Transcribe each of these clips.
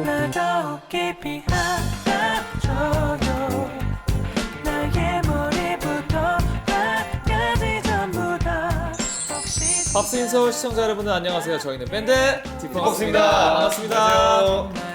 나더 깊이 알아줘요 나의 머리부터 발까지 전부 다 혹시 밥스인 서울 시청자 여러분 안녕하세요. 저희는 밴드 디펑스입니다. 디펑스입니다. 반갑습니다. 한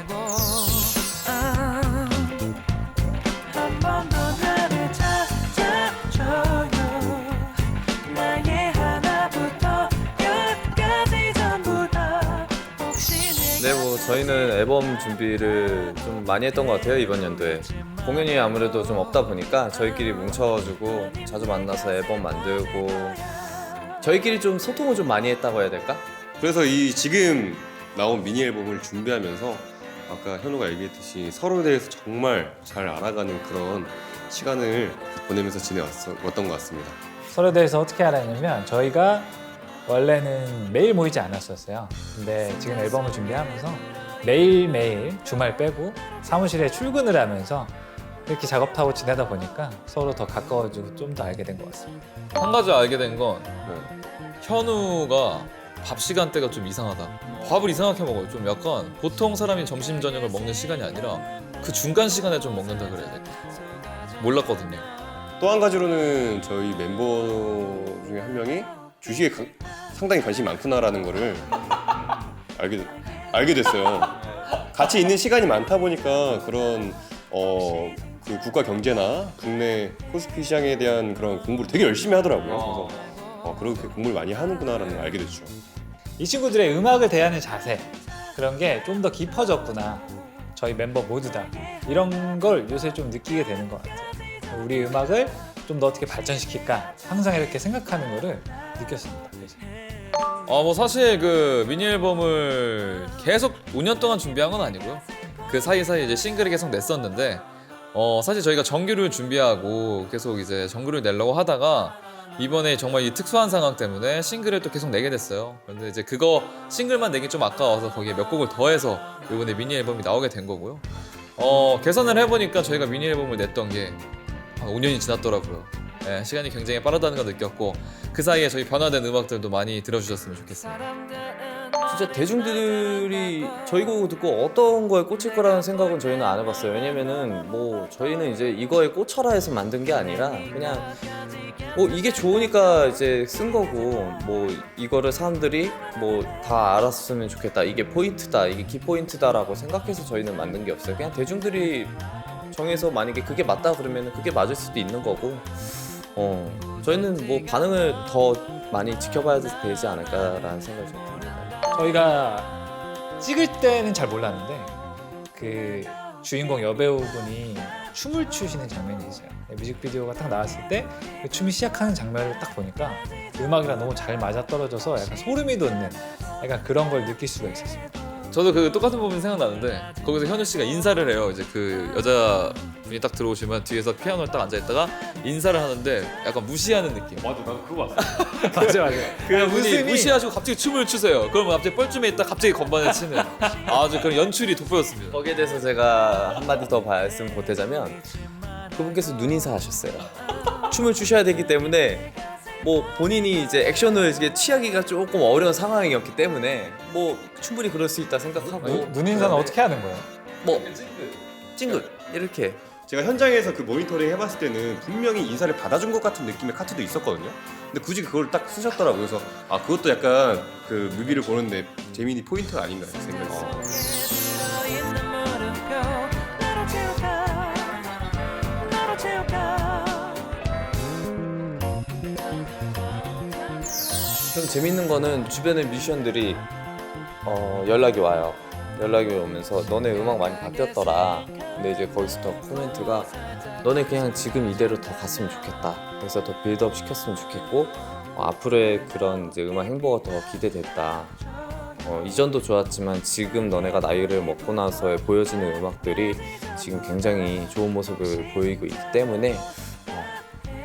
저희는 앨범 준비를 좀 많이 했던 것 같아요 이번 연도에 공연이 아무래도 좀 없다 보니까 저희끼리 뭉쳐가지고 자주 만나서 앨범 만들고 저희끼리 좀 소통을 좀 많이 했다고 해야 될까? 그래서 이 지금 나온 미니 앨범을 준비하면서 아까 현우가 얘기했듯이 서로에 대해서 정말 잘 알아가는 그런 시간을 보내면서 지내왔던 것 같습니다. 서로에 대해서 어떻게 알았냐면 저희가 원래는 매일 모이지 않았었어요. 근데 지금 앨범을 준비하면서 매일매일 주말 빼고 사무실에 출근을 하면서 이렇게 작업하고 지내다 보니까 서로 더 가까워지고 좀 더 알게 된 것 같습니다. 한 가지 알게 된 건 현우가 밥 시간대가 좀 이상하다. 밥을 이상하게 먹어요. 좀 약간 보통 사람이 점심 저녁을 먹는 시간이 아니라 그 중간 시간에 좀 먹는다 그래야 돼. 몰랐거든요. 또 한 가지로는 저희 멤버 중에 한 명이 주식에 가- 상당히 관심이 많구나라는 거를 알게 알게 됐어요. 같이 있는 시간이 많다 보니까 그런 어, 그 국가 경제나 국내 코스피 시장에 대한 그런 공부를 되게 열심히 하더라고요. 그래서 어, 그렇게 공부를 많이 하는구나라는 걸 알게 됐죠. 이 친구들의 음악을 대하는 자세 그런 게 좀 더 깊어졌구나. 저희 멤버 모두 다 이런 걸 요새 좀 느끼게 되는 것 같아요. 우리 음악을 좀 더 어떻게 발전시킬까 항상 이렇게 생각하는 거를 느꼈습니다. 그래서. 어, 뭐 사실 그 미니 앨범을 계속 5년 동안 준비한 건 아니고요. 그 사이사이 이제 싱글을 계속 냈었는데 어, 사실 저희가 정규를 준비하고 계속 이제 정규를 내려고 하다가 이번에 정말 이 특수한 상황 때문에 싱글을 또 계속 내게 됐어요. 그런데 이제 그거 싱글만 내기 좀 아까워서 거기에 몇 곡을 더해서 이번에 미니 앨범이 나오게 된 거고요. 어, 계산을 해보니까 저희가 미니 앨범을 냈던 게 한 5년이 지났더라고요. 예, 시간이 굉장히 빠르다는 걸 느꼈고 그 사이에 저희 변화된 음악들도 많이 들어주셨으면 좋겠습니다. 진짜 대중들이 저희 곡을 듣고 어떤 거에 꽂힐 거라는 생각은 저희는 안 해봤어요. 왜냐면은 뭐 저희는 이제 이거에 꽂혀라 해서 만든 게 아니라 그냥 뭐 이게 좋으니까 이제 쓴 거고 뭐 이거를 사람들이 뭐 다 알았으면 좋겠다. 이게 포인트다. 이게 키 포인트다라고 생각해서 저희는 만든 게 없어요. 그냥 대중들이 정해서 만약에 그게 맞다 그러면 그게 맞을 수도 있는 거고 어 저희는 뭐 반응을 더 많이 지켜봐야 되지 않을까라는 생각이 좀 듭니다. 저희가 찍을 때는 잘 몰랐는데 그 주인공 여배우분이 춤을 추시는 장면이 있어요. 네, 뮤직비디오가 딱 나왔을 때그 춤이 시작하는 장면을 딱 보니까 음악이랑 너무 잘 맞아 떨어져서 약간 소름이 돋는 약간 그런 걸 느낄 수가 있었어요. 저도 그 똑같은 부분이 생각나는데 거기서 현우 씨가 인사를 해요. 이제 그 여자 분이 딱 들어오시면 뒤에서 피아노에 딱 앉아 있다가 인사를 하는데 약간 무시하는 느낌. 맞아, 나도 그거 봤어. 맞아 맞아. 그냥 분이 웃음이- 무시하시고 갑자기 춤을 추세요. 그러면 갑자기 뻘쭘해 있다 갑자기 건반을 치는 아주 그런 연출이 돋보였습니다. 거기에 대해서 제가 한마디 더 말씀 보태자면 그분께서 눈인사 하셨어요. 춤을 추셔야 되기 때문에 뭐 본인이 이제 액션을 이게 취하기가 조금 어려운 상황이었기 때문에 뭐 충분히 그럴 수 있다 생각하고 눈 인사는 어떻게 하는 거예요? 뭐 찡긋 이렇게 제가 현장에서 그 모니터링 해봤을 때는 분명히 인사를 받아준 것 같은 느낌의 카트도 있었거든요. 근데 굳이 그걸 딱 쓰셨더라고요. 그래서 아 그것도 약간 그 뮤비를 보는데 재민이 포인트가 아닌가 생각이 들어요. 재밌는 거는 주변의 뮤지션들이 어, 연락이 와요. 연락이 오면서 너네 음악 많이 바뀌었더라. 근데 이제 거기서 더 코멘트가 너네 그냥 지금 이대로 더 갔으면 좋겠다. 그래서 더 빌드업 시켰으면 좋겠고 어, 앞으로의 그런 이제 음악 행보가 더 기대됐다. 어, 이전도 좋았지만 지금 너네가 나이를 먹고 나서 보여지는 음악들이 지금 굉장히 좋은 모습을 보이고 있기 때문에 어,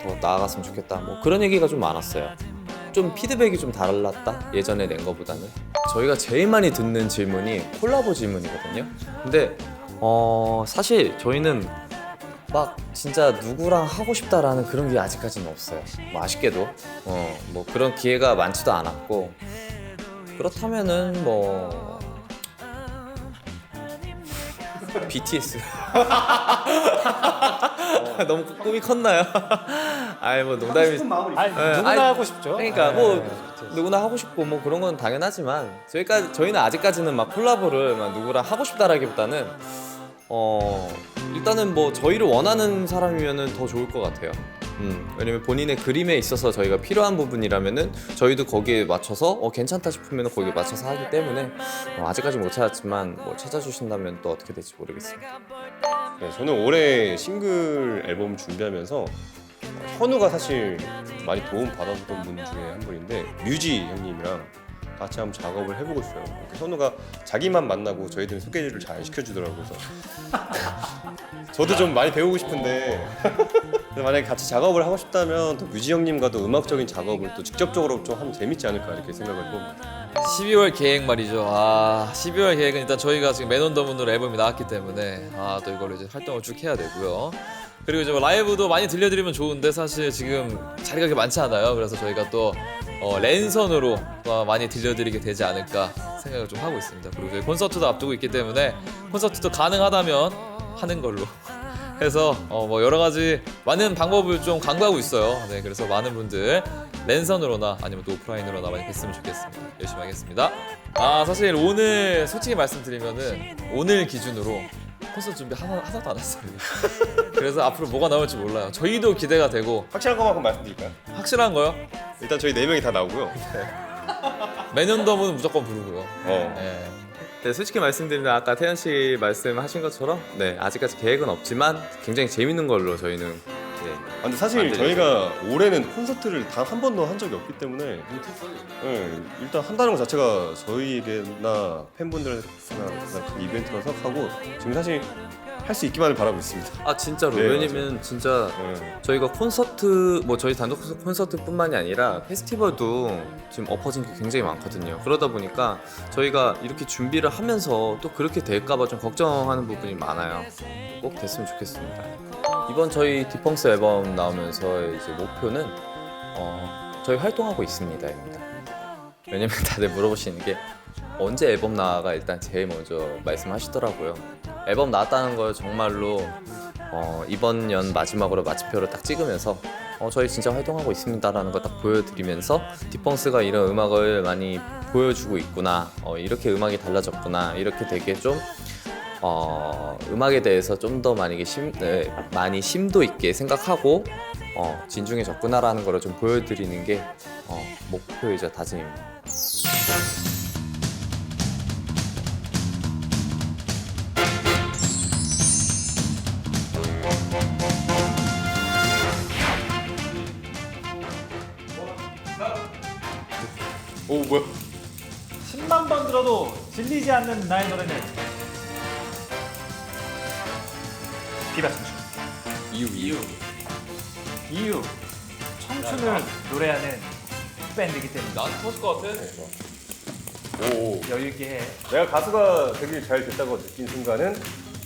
더 나아갔으면 좋겠다. 뭐 그런 얘기가 좀 많았어요. 좀 피드백이 좀 달랐다? 예전에 낸 거보다는? 저희가 제일 많이 듣는 질문이 콜라보 질문이거든요. 근데 어 사실 저희는 막 진짜 누구랑 하고 싶다라는 그런 게 아직까지는 없어요. 뭐 아쉽게도. 어 뭐 그런 기회가 많지도 않았고. 그렇다면은 뭐 BTS. 너무 꿈이 컸나요? 아이 뭐 농담이. 아니, 네, 누구나 아니, 하고 싶죠. 그러니까 네. 뭐 누구나 하고 싶고 뭐 그런 건 당연하지만 저희까지 저희는 아직까지는 막 콜라보를 막 누구랑 하고 싶다라기보다는 어 일단은 뭐 저희를 원하는 사람이면은 더 좋을 것 같아요. 음, 왜냐면 본인의 그림에 있어서 저희가 필요한 부분이라면은 저희도 거기에 맞춰서 어 괜찮다 싶으면 거기에 맞춰서 하기 때문에 어, 아직까지 못 찾았지만 뭐 찾아주신다면 또 어떻게 될지 모르겠습니다. 네, 저는 올해 싱글 앨범 준비하면서 어, 현우가 사실 많이 도움 받았던 분 중에 한 분인데 뮤지 형님이랑 같이 한번 작업을 해보고 있어요. 그 현우가 자기만 만나고 저희들 소개를 잘 시켜주더라고요. 그래서 저도 좀 많이 배우고 싶은데 근데 만약에 같이 작업을 하고 싶다면 또 뮤지 형님과도 음악적인 작업을 또 직접적으로 좀 하면 재밌지 않을까 이렇게 생각을 해봅니다. 12월 계획 말이죠. 아, 12월 계획은 일단 저희가 지금 맨온더문으로 앨범이 나왔기 때문에 아, 또 이걸로 이제 활동을 쭉 해야 되고요. 그리고 이제 뭐 라이브도 많이 들려드리면 좋은데 사실 지금 자리가 그렇게 많지 않아요. 그래서 저희가 또 어, 랜선으로 어, 많이 들려드리게 되지 않을까 생각을 좀 하고 있습니다. 그리고 저희 콘서트도 앞두고 있기 때문에 콘서트도 가능하다면 하는 걸로 해서 어, 뭐 여러 가지 많은 방법을 좀 강구하고 있어요. 네, 그래서 많은 분들 랜선으로나 아니면 또 오프라인으로나 많이 뵀으면 좋겠습니다. 열심히 하겠습니다. 아 사실 오늘 솔직히 말씀드리면은 오늘 기준으로 콘서트 준비 하나, 하나도 안 했어요. 그래서 앞으로 뭐가 나올지 몰라요. 저희도 기대가 되고 확실한 것만큼 말씀드릴까요? 확실한 거요. 일단 저희 네 명이 다 나오고요. 매년덤은 무조건 부르고요. 어. 네. 네, 솔직히 말씀드리면 아까 태연 씨 말씀하신 것처럼 네 아직까지 계획은 없지만 굉장히 재밌는 걸로 저희는 네, 아, 근데 사실. 저희가 올해는 콘서트를 단 한 번도 한 적이 없기 때문에 네, 일단 한다는 것 자체가 저희에게나 팬분들에게나 큰 이벤트라고 생각하고 지금 사실 할 수 있기만을 바라고 있습니다. 아 진짜로 네, 왜냐면 진짜 네. 저희가 콘서트 뭐 저희 단독 콘서트뿐만이 아니라 페스티벌도 지금 엎어진 게 굉장히 많거든요. 그러다 보니까 저희가 이렇게 준비를 하면서 또 그렇게 될까봐 좀 걱정하는 부분이 많아요. 꼭 됐으면 좋겠습니다. 이번 저희 디펑스 앨범 나오면서의 이제 목표는 어, 저희 활동하고 있습니다입니다. 왜냐면 다들 물어보시는 게 언제 앨범 나와가 일단 제일 먼저 말씀하시더라고요. 앨범 나왔다는 걸 정말로 어, 이번 연 마지막으로 마침표를 딱 찍으면서 어, 저희 진짜 활동하고 있습니다라는 걸 딱 보여드리면서 디펑스가 이런 음악을 많이 보여주고 있구나 어, 이렇게 음악이 달라졌구나 이렇게 되게 좀 어, 음악에 대해서 좀 더 많이 심, 네, 많이 심도 있게 생각하고 어, 진중해졌구나라는 걸 좀 보여드리는 게 어, 목표이자 다짐입니다. 오 뭐야? 10만 번 들어도 질리지 않는 나의 노래는 비바 청춘. 이유 이유. 이유 청춘을 노래하는 밴드이기 때문에 나한테 터질 것 같아. 오. 여유 있게 해. 내가 가수가 되길 잘 됐다고 느낀 순간은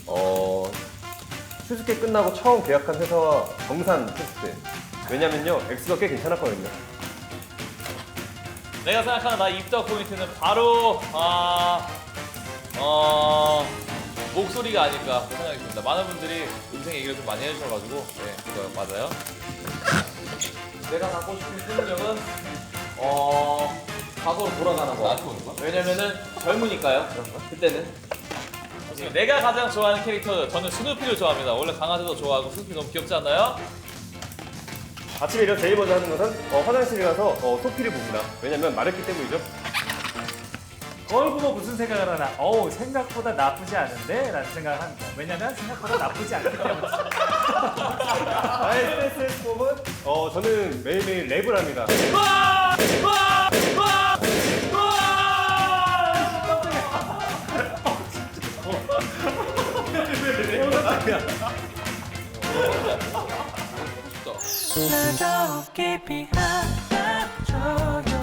어 수습계 끝나고 처음 계약한 회사와 정산 테스트. 왜냐면요 엑스가 꽤 괜찮았거든요. 내가 생각하는 나의 입덕 포인트는 바로 아, 어, 목소리가 아닐까 생각이 듭니다. 많은 분들이 음색 얘기를 좀 많이 해주셔가지고 네, 그거 맞아요. 내가 갖고 싶은 표현력은 어, 과거로 돌아가는 거. 나한테 오는 거야? 왜냐면은 젊으니까요. 그때는 좋습니다. 내가 가장 좋아하는 캐릭터 저는 스누피를 좋아합니다. 원래 강아지도 좋아하고 스누피 너무 귀엽지 않나요? 아침에 일어나 제일 먼저 하는 것은 어, 화장실에 가서 어, 소피를 봅니다. 왜냐면 마렵기 때문이죠. 거울 보고 무슨 생각을 하나? 어우 생각보다 나쁘지 않은데? 라는 생각을 합니다. 왜냐면 생각보다 나쁘지 않기 때문에. 나의 스트레스 해소법은 어, 저는 매일매일 랩을 합니다. 더 깊이 안아줘요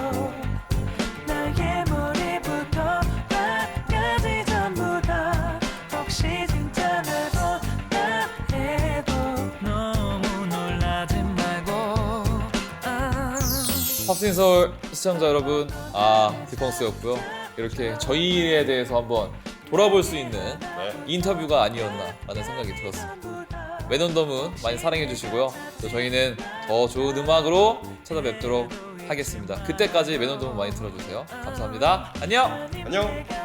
신 서울 시청자 여러분, 아 디펑스였고요. 이렇게 저희에 대해서 한번 돌아볼 수 있는 네. 인터뷰가 아니었나라는 생각이 들었습니다. 매넌덤은 많이 사랑해 주시고요. 또 저희는 더 좋은 음악으로 찾아뵙도록 하겠습니다. 그때까지 매넌덤은 많이 들어주세요. 감사합니다. 안녕. 안녕.